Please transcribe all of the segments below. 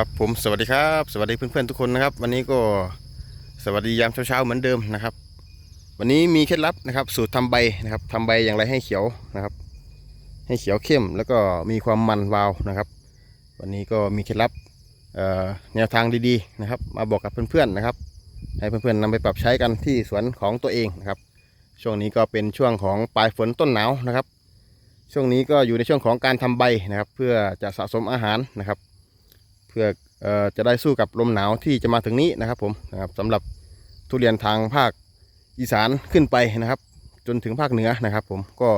ครับผมสวัสดีครับ สวัสดีเพื่อนๆทุกคนนะครับ วันนี้ก็สวัสดียามเช้าๆเหมือนเดิมนะครับ วันนี้มีเคล็ดลับนะครับ สูตรทำใบนะครับทำใบอย่างไรให้เขียวนะครับ ให้เขียวเข้มแล้วก็มีความมันวาวนะครับ วันนี้ก็มีเคล็ดลับแนวทางดีๆนะครับ มาบอกกับเพื่อนๆนะครับ ให้เพื่อนๆนำไปปรับใช้กันที่สวนของตัวเองนะครับ ช่วงนี้ก็เป็นช่วงของปลายฝนต้นหนาวนะครับ ช่วงนี้ก็อยู่ในช่วงของการทำใบนะครับ เพื่อจะสะสมอาหารนะครับ พื่อออจะได้สู้กับลมหนาวที่จะมาถึงนี้นะครับผมนะครับสำหรับทุเรียนทางภาคอีสานขึ้นไปนะครับ จนถึงภาคเหนือนะครับ ผมก็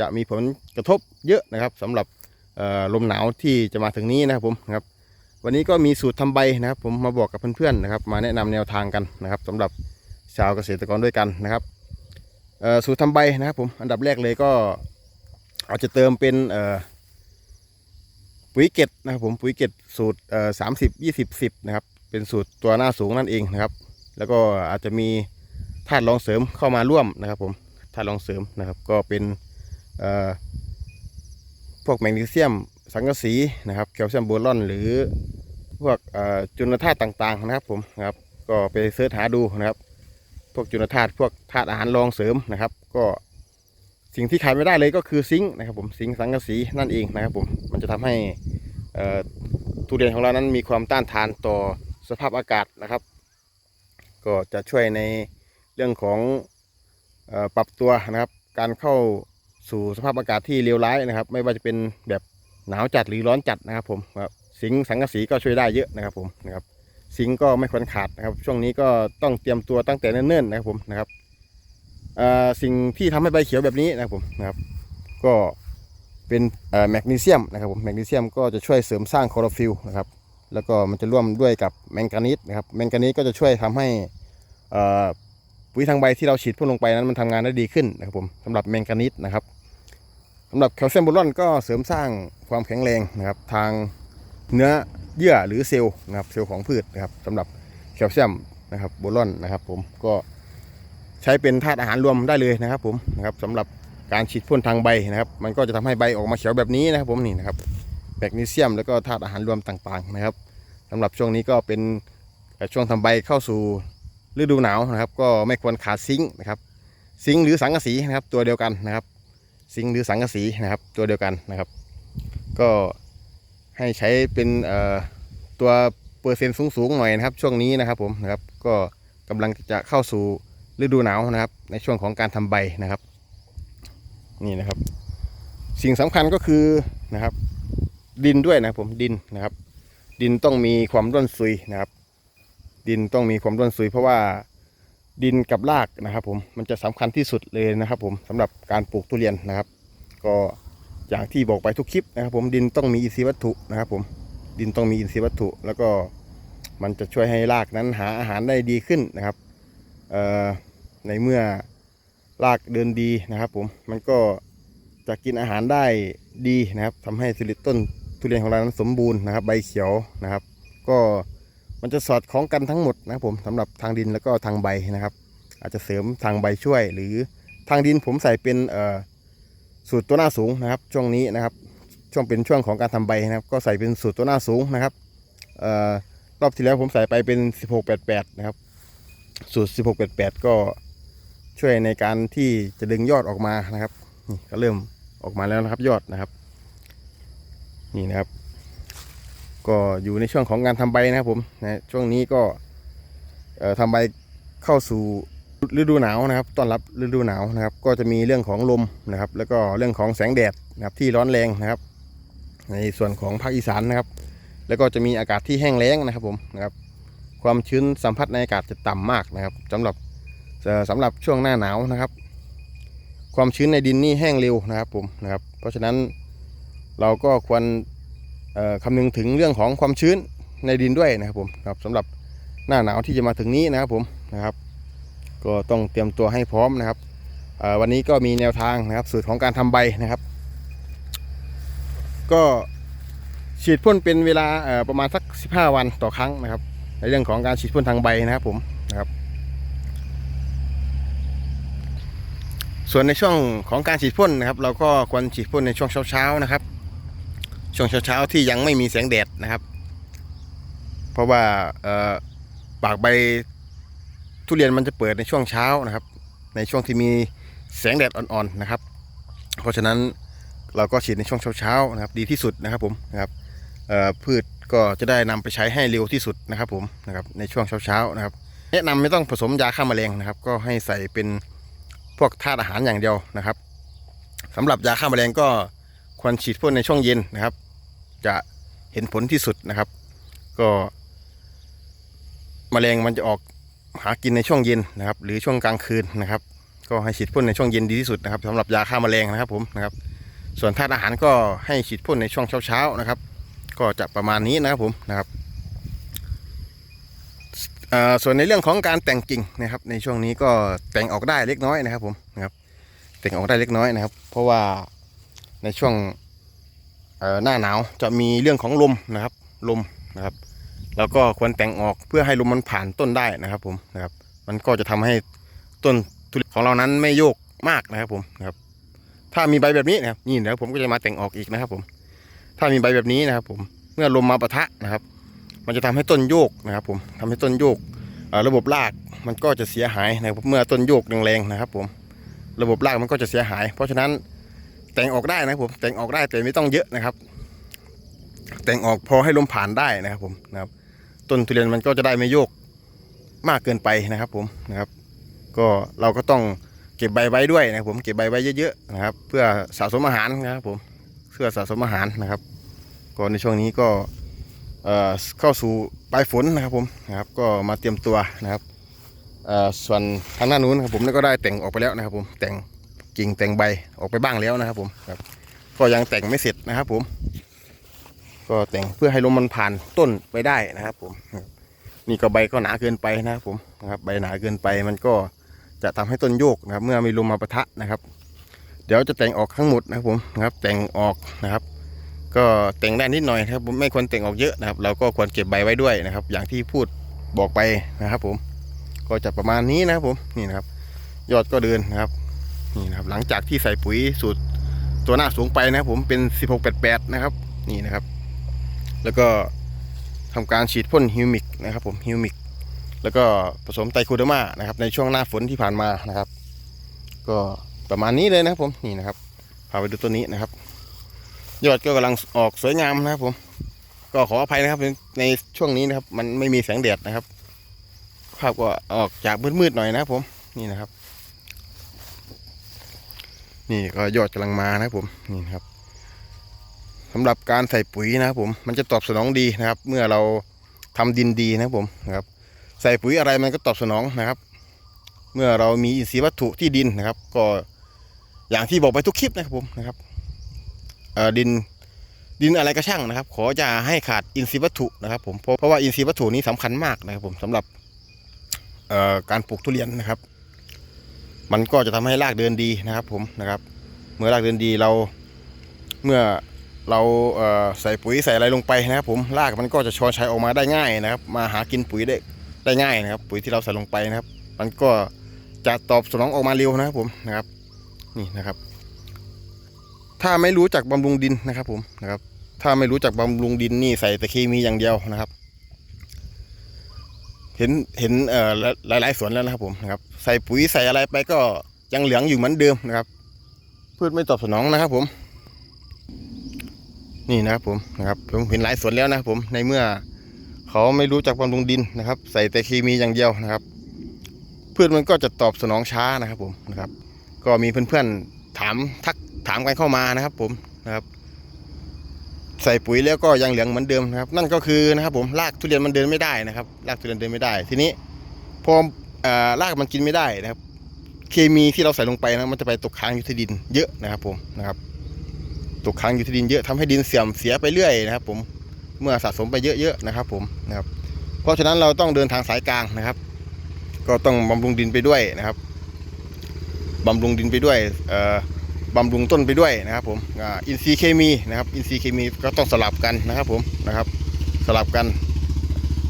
จะมีผลกระทบเยอะนะครับสำหรับลมหนาวที่จะมาถึงนี้นะครับผมนะครับวันนี้ก็มีสูตรทำใบนะครับ ผมมาบอกกับเพื่อนๆนะครับ มาแนะนำแนวทางกันนะครับสำหรับชาวเกษตรกรด้วยกันนะครับสูตรทำใบนะครับผมอันดับแรกเลยก็อาจจะเติมเป็นอ ปุ๋ยเกตนะครับผมปุ๋ยเกตสูตรสามสิบยี่สิบสิบนะครับเป็นสูตรตัวหน้าสูงนั่นเองนะครับ แล้วก็อาจจะมีธาตุรองเสริมเข้ามาร่วมนะครับผมธาตุรองเสริมนะครับ ก็เป็นพวกแมกนีเซียมสังกะสีนะครับแคลเซียมโบรอนหรือพวกจุลธาตุต่างๆนะครับผมนะครับก็ไปเสิร์ชหาดูนะครับ พวกจุลธาตุพวกธาตุอาหารรองเสริมนะครับ ก็สิ่งที่ขาดไม่ได้เลยก็คือซิงค์นะครับผมซิงค์สังกะสีนั่นเองนะครับผมมันจะทำให้ ทุเรียนของเรานั้นมีความต้านทานต่อสภาพอากาศนะครับ ก็จะช่วยในเรื่องของอปรับตัวนะครับ การเข้าสู่สภาพอากาศที่เลวร้ายนะครับ ไม่ว่าจะเป็นแบบหนาวจัดหรือร้อนจัดนะครับผมครับสิงห์สังกะสีก็ช่วยได้เยอะนะครับผมนะครับสิงห์ก็ไม่ควรขาดนะครับ ช่วงนี้ก็ต้องเตรียมตัวตั้งแต่เนิ่นๆนะครับผมนะครับสิ่งที่ทำให้ใบเขียวแบบนี้นะครับผมนะครับ ก็ เป็นแมกนีเซียมนะครับผมแมกนีเซียมก็จะช่วยเสริมสร้างคลอโรฟิลนะครับแล้วก็มันจะร่วมด้วยกับแมงกานีสนะครับแมงกานีสก็จะช่วยทำให้ปุ๋ยทางใบที่เราฉีดพ่นลงไปนั้นมันทำงานได้ดีขึ้นนะครับผมสำหรับแมงกานีสนะครับสำหรับแคลเซียมโบรอนก็เสริมสร้างความแข็งแรงนะครับทางเนื้อเยื่อหรือเซลล์นะครับเซลล์ของพืชนะครับสำหรับแคลเซียมนะครับโบรอนนะครับผมก็ใช้เป็นธาตุอาหารรวมได้เลยนะครับผมนะครับสำหรับ การฉีดพ่นทางใบนะครับ มันก็จะทำให้ใบออกมาเขียวแบบนี้นะครับ ผมนี่นะครับแมกนีเซียมแล้วก็ธาตุอาหารรวมต่างๆนะครับสำหรับช่วงนี้ก็เป็นช่วงทำใบเข้าสู่ฤดูหนาวนะครับ ก็ไม่ควรขาดซิงค์นะครับ ซิงค์หรือสังกะสีนะครับ ตัวเดียวกันนะครับ ซิงค์หรือสังกะสีนะครับ ตัวเดียวกันนะครับ ก็ให้ใช้เป็นตัวเปอร์เซ็นต์สูงๆหน่อยนะครับ ช่วงนี้นะครับผมนะครับก็กำลังจะเข้าสู่ฤดูหนาวนะครับ ในช่วงของการทำใบนะครับ นี่นะครับ สิ่งสำคัญก็คือนะครับ ดินด้วยนะผมดินนะครับ ดินต้องมีความร่วนซุยนะครับ ดินต้องมีความร่วนซุย เพราะว่าดินกับรากนะครับ ผมมันจะสำคัญที่สุดเลยนะครับ ผมสำหรับการปลูกทุเรียนนะครับ ก็อย่างที่บอกไปทุกคลิปนะครับ ผมดินต้องมีอินทรีย์วัตถุนะครับ ผมดินต้องมีอินทรีย์วัตถุ แล้วก็มันจะช่วยให้รากนั้นหาอาหารได้ดีขึ้นนะครับในเมื่อ รากเดินดีนะครับ ผมมันก็จะกินอาหารได้ดีนะครับทำให้สิริต้นทุเรียนของเรานั้นสมบูรณ์นะครับ ใบเขียวนะครับ ก็มันจะสอดคล้องกันทั้งหมดนะครับผมสำหรับทางดินแล้วก็ทางใบนะครับ อาจจะเสริมทางใบช่วย หรือทางดินผมใส่เป็นเอ่อสูตรตัวหน้าสูงนะครับ ช่วงนี้นะครับ ช่วงเป็นช่วงของการทำใบนะครับ ก็ใส่เป็นสูตรตัวหน้าสูงนะครับเอ่อรอบที่แล้วผมใส่ไปเป็น 1688 นะครับ สูตร 1688 ก็ ช่วยในการที่จะดึงยอดออกมานะครับนี่ก็เริ่มออกมาแล้วนะครับยอดนะครับ นี่นะครับ ก็อยู่ในช่วงของการทำใบนะครับผมนะช่วงนี้ก็เอ่อทำใบเข้าสู่ฤดูหนาวนะครับต้อนรับฤดูหนาวนะครับ ก็จะมีเรื่องของลมนะครับ แล้วก็เรื่องของแสงแดดนะครับที่ร้อนแรงนะครับ ในส่วนของภาคอีสานนะครับ แล้วก็จะมีอากาศที่แห้งแล้งนะครับผมนะครับ ความชื้นสัมผัสในอากาศจะต่ำมากนะครับสำหรับ เอ่อสำหรับช่วงหน้าหนาวนะครับ ความชื้นในดินนี่แห้งเร็วนะครับผมนะครับ เพราะฉะนั้นเราก็ควรคำนึงถึงเรื่องของความชื้นในดินด้วยนะครับผมครับสำหรับหน้าหนาวที่จะมาถึงนี้นะครับผมนะครับ ก็ต้องเตรียมตัวให้พร้อมนะครับวันนี้ก็มีแนวทางนะครับสูตรของการทำใบนะครับ ก็ฉีดพ่นเป็นเวลาประมาณสัก 15 วันต่อครั้งนะครับ ในเรื่องของการฉีดพ่นทางใบนะครับผมนะครับ ส่วนในช่วงของการฉีดพ่นนะครับ เราก็ควรฉีดพ่นในช่วงเช้าๆนะครับ ช่วงเช้าๆที่ยังไม่มีแสงแดดนะครับ เพราะว่าเอ่อปากใบทุเรียนมันจะเปิดในช่วงเช้านะครับ ในช่วงที่มีแสงแดดอ่อนๆนะครับ เพราะฉะนั้นเราก็ฉีดในช่วงเช้าๆนะครับ ดีที่สุดนะครับผมนะครับพืชก็จะได้นำไปใช้ให้เร็วที่สุดนะครับผมนะครับในช่วงเช้าๆนะครับ แนะนำไม่ต้องผสมยาฆ่าแมลงนะครับ ก็ให้ใส่เป็น พวกธาตุอาหารอย่างเดียวนะครับสำหรับยาฆ่าแมลงก็ควรฉีดพ่นในช่วงเย็นนะครับ จะเห็นผลที่สุดนะครับ ก็แมลงมันจะออกหากินในช่วงเย็นนะครับ หรือช่วงกลางคืนนะครับ ก็ให้ฉีดพ่นในช่วงเย็นดีที่สุดนะครับสำหรับยาฆ่าแมลงนะครับผมนะครับ ส่วนธาตุอาหารก็ให้ฉีดพ่นในช่วงเช้าๆนะครับ ก็จะประมาณนี้นะครับผมนะครับ ส่วนในเรื่องของการแต่งกิ่งนะครับ ในช่วงนี้ก็แต่งออกได้เล็กน้อยนะครับผมนะครับ แต่งออกได้เล็กน้อยนะครับ เพราะว่าในช่วงหน้าหนาวจะมีเรื่องของลมนะครับ ลมนะครับแล้วก็ควรแต่งออกเพื่อให้ลมมันผ่านต้นได้นะครับผมนะครับ มันก็จะทำให้ต้นทุเรียนของเรานั้นไม่โยกมากนะครับผมนะครับ ถ้ามีใบแบบนี้นะครับนี่เดี๋ยวผมก็จะมาแต่งออกอีกนะครับผม ถ้ามีใบแบบนี้นะครับผมเมื่อลมมาปะทะนะครับ มันจะทำให้ต้นโยกนะครับผมทำให้ต้นโยกระบบรากมันก็จะเสียหายนะเมื่อต้นโยกแรงๆนะครับผมระบบรากมันก็จะเสียหาย เพราะฉะนั้นแต่งออกได้นะครับผมแต่งออกได้แต่ไม่ต้องเยอะนะครับ แต่งออกพอให้ลมผ่านได้นะครับผมนะครับต้นทุเรียนมันก็จะได้ไม่โยกมากเกินไปนะครับผมนะครับ ก็เราก็ต้องเก็บใบไว้ด้วยนะครับผมเก็บใบไว้เยอะๆนะครับ เพื่อสะสมอาหารนะครับผมเพื่อสะสมอาหารนะครับ ก็ในช่วงนี้ก็ เข้าสู่ปลายฝนนะครับผมนะครับก็มาเตรียมตัวนะครับส่วนทางหน้านู้นครับผมก็ได้แต่งออกไปแล้วนะครับผมแต่งกิ่งแต่งใบออกไปบ้างแล้วนะครับผมครับก็ยังแต่งไม่เสร็จนะครับผม ก็แต่งเพื่อให้ลมมันผ่านต้นไปได้นะครับผมนี่ก็ใบก็หนาเกินไปนะครับผมนะครับใบหนาเกินไปมันก็จะทำให้ต้นโยกนะครับ เมื่อมีลมมาปะทะนะครับ เดี๋ยวจะแต่งออกทั้งหมดนะครับผมนะครับแต่งออกนะครับ ก็แต่งได้นิดหน่อยครับผมไม่ควรแต่งออกเยอะนะครับ เราก็ควรเก็บใบไว้ด้วยนะครับ อย่างที่พูดบอกไปนะครับ ผม ก็จะประมาณนี้นะครับผมนี่นะครับ ยอดก็เดินนะครับนี่นะครับ หลังจากที่ใส่ปุ๋ยสูตรตัวหน้าสูงไปนะครับ ผมเป็น 1688 นะครับ นี่นะครับ แล้วก็ทำการฉีดพ่นฮิวมิกนะครับ ผมฮิวมิกแล้วก็ผสมไตรโคเดมานะครับ ในช่วงหน้าฝนที่ผ่านมานะครับ ก็ประมาณนี้เลยนะครับผมนี่นะครับพาไปดูตัวนี้นะครับ ยอดก็กำลังออกสวยงามนะครับ ผม ก็ขออภัยนะครับ ในช่วงนี้นะครับ มันไม่มีแสงแดดนะครับภาพก็ออกจากมืดๆหน่อยนะครับผมนี่นะครับ นี่ก็ยอดกำลังมานะครับผมนี่นะครับสำหรับการใส่ปุ๋ยนะครับผมมันจะตอบสนองดีนะครับ เมื่อเราทำดินดีนะครับผมนะครับ ใส่ปุ๋ยอะไรมันก็ตอบสนองนะครับ เมื่อเรามีอินทรีย์วัตถุที่ดินนะครับ ก็อย่างที่บอกไปทุกคลิปนะครับผมนะครับ ดินดินอะไรก็ช่างนะครับ ขอจะให้ขาดอินทรีย์วัตถุนะครับ ผมเพราะว่าอินทรีย์วัตถุนี้สำคัญมากนะครับ ผมสำหรับการปลูกทุเรียนนะครับ มันก็จะทำให้รากเดินดีนะครับ ผมนะครับ เมื่อรากเดินดีเราเมื่อเราเใส่ปุ๋ยใส่อะไรลงไปนะครับ ผมรากมันก็จะชอชัยออกมาได้ง่ายนะครับ มาหากินปุ๋ยได้ได้ง่ายนะครับ ปุ๋ยที่เราใส่ลงไปนะครับ มันก็จะตอบสนองออกมาเร็วนะครับผมนะครับ นี่นะครับ ถ้าไม่รู้จักบำรุงดินนะครับ ผมนะครับ ถ้าไม่รู้จักบำรุงดินนี่ใส่แต่เคมีอย่างเดียวนะครับ เห็นเห็นเอ่อหลายๆสวนแล้วนะครับ ผมนะครับ ใส่ปุ๋ยใส่อะไรไปก็ยังเหลืองอยู่เหมือนเดิมนะครับพืชไม่ตอบสนองนะครับ ผม นี่นะครับ ผมนะครับ ผมเห็นหลายสวนแล้วนะครับผมในเมื่อเขาไม่รู้จักบำรุงดินนะครับ ใส่แต่เคมีอย่างเดียวนะครับพืชมันก็จะตอบสนองช้านะครับ ผมนะครับ ก็มีเพื่อนๆถามทัก ถามกันเข้ามานะครับผมนะครับใส่ปุ๋ยแล้วก็ยังเหลืองเหมือนเดิมนะครับ นั่นก็คือนะครับผมรากทุเรียนมันเดินไม่ได้นะครับรากทุเรียนเดินไม่ได้ ทีนี้พอเอ่อรากมันกินไม่ได้นะครับ เคมีที่เราใส่ลงไปนะมันจะไปตกค้างอยู่ที่ดินเยอะนะครับผมนะครับ ตกค้างอยู่ที่ดินเยอะทำให้ดินเสื่อมเสียไปเรื่อยนะครับ ผมเมื่อสะสมไปเยอะๆนะครับ ผมนะครับ เพราะฉะนั้นเราต้องเดินทางสายกลางนะครับ ก็ต้องบำรุงดินไปด้วยนะครับบำรุงดินไปด้วยเอ่อ บำรุงต้นไปด้วยนะครับผมอินทรีย์เคมีนะครับ อินทรีย์เคมีก็ต้องสลับกันนะครับผมนะครับ สลับกัน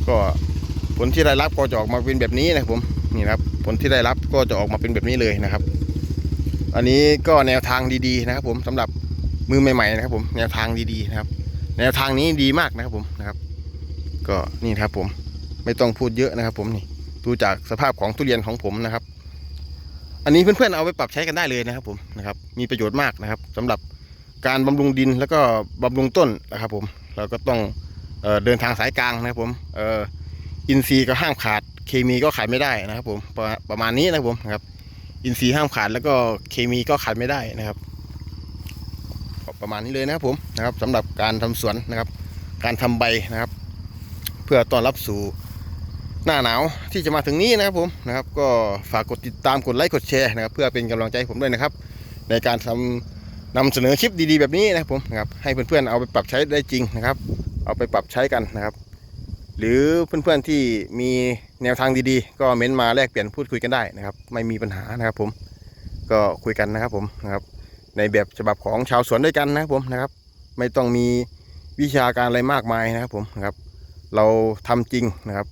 ก็ผลที่ได้รับก็จะออกมาเป็นแบบนี้นะครับผมนี่นะครับผลที่ได้รับก็จะออกมาเป็นแบบนี้เลยนะครับ อันนี้ก็แนวทางดีๆนะครับผมสำหรับมือใหม่ๆนะครับ ผมแนวทางดีๆนะครับ แนวทางนี้ดีมากนะครับผมนะครับ ก็นี่ครับผมไม่ต้องพูดเยอะนะครับ ผมนี่ดูจากสภาพของทุเรียนของผมนะครับ อันนี้เพื่อนๆเอาไปปรับใช้กันได้เลยนะครับผมนะครับมีประโยชน์มากนะครับสำหรับการบำรุงดินแล้วก็บำรุงต้นนะครับผมเราก็ต้องเอเดินทางสายกลางนะครับผมออินทรีย์ก็ห้ามขาดเคมีก็ขาดไม่ได้นะครับผมประประมาณนี้นะครับผมนะครับอินทรีย์ห้ามขาดแล้วก็เคมีก็ขาดไม่ได้นะครับ ประมาณนี้เลยนะครับผมนะครับสำหรับการทำสวนนะครับ การทำใบนะครับ เพื่อต้อนรับสู่ หน้าหนาวที่จะมาถึงนี้นะครับผมนะครับ ก็ฝากกดติดตามกดไลค์กดแชร์นะครับ เพื่อเป็นกำลังใจให้ผมด้วยนะครับ ในการทำนำเสนอคลิปดีๆแบบนี้นะครับผมนะครับให้เพื่อนๆเอาไปปรับใช้ได้จริงนะครับ เอาไปปรับใช้กันนะครับ หรือเพื่อนๆที่มีแนวทางดีๆ ก็เม้นต์มาแลกเปลี่ยนพูดคุยกันได้นะครับ ไม่มีปัญหานะครับ ผมก็คุยกันนะครับผมนะครับ ในแบบฉบับของชาวสวนด้วยกันนะครับผมนะครับ ไม่ต้องมีวิชาการอะไรมากมายนะครับผมนะครับ เราทำจริงนะครับ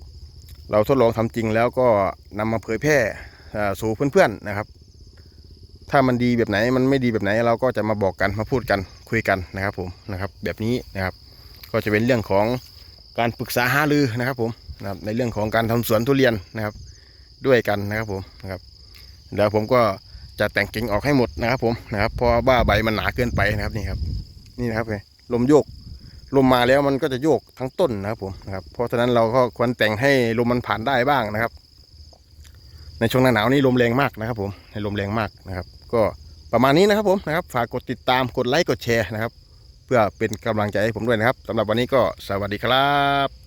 เราทดลองทำจริงแล้วก็นำมาเผยแพร่สู่เพื่อนๆนะครับ ถ้ามันดีแบบไหนมันไม่ดีแบบไหนเราก็จะมาบอกกันมาพูดกันคุยกันนะครับผมนะครับ แบบนี้นะครับ ก็จะเป็นเรื่องของการปรึกษาหารือนะครับผมนะครับในเรื่องของการทำสวนทุเรียนนะครับ ด้วยกันนะครับผมนะครับเดี๋ยวผมก็จะแต่งกิ่งออกให้หมดนะครับผมนะครับเพราะว่าใบมันหนาเกินไปนะครับนี่ครับ นี่นะครับลมโยก ลมมาแล้วมันก็จะโยกทั้งต้นนะครับผมนะครับเพราะฉะนั้นเราก็ควรแต่งให้ลมมันผ่านได้บ้างนะครับ ในช่วงหน้าหนาวนี่ลมแรงมากนะครับ ผมให้ลมแรงมากนะครับ ก็ประมาณนี้นะครับผมนะครับฝากกดติดตามกดไลค์กดแชร์นะครับ เพื่อเป็นกำลังใจให้ผมด้วยนะครับสำหรับวันนี้ก็สวัสดีครับ